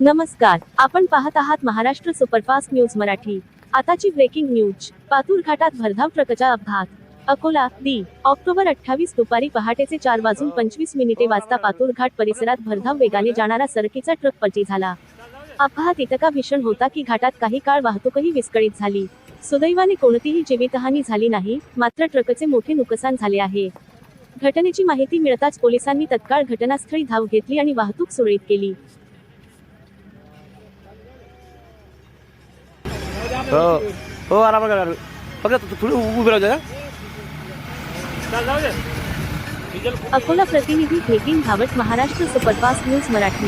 नमस्कार आपण पाहत आहात महाराष्ट्र सुपरफास्ट न्यूज मराठी. आताची ब्रेकिंग न्यूज पातूर घाटात भरधाव ट्रकचा अपघात. अकोला दी ऑक्टोबर अठ्ठावीस दुपारी पहाटेचे चार वाजून पंचवीस मिनिटे वाजता पातूर घाट परिसरात भरधाव वेगाने जाणारा सरकीचा ट्रक पलटी झाला. अपघात इतका भीषण होता की घाटात काही काळ वाहतूकही विस्कळीत झाली. सुदैवाने कोणतीही जीवितहानी झाली नाही मात्र ट्रकचे मोठे नुकसान झाले आहे. घटनेची माहिती मिळताच पोलिसांनी तत्काळ घटनास्थळी धाव घेतली आणि वाहतूक सुरळीत केली. हो हो आराम करा फक्त थोडी उभी राहू द्या अकोला प्रतिनिधी भेटीन धावट महाराष्ट्र सुपरफास्ट न्यूज मराठी.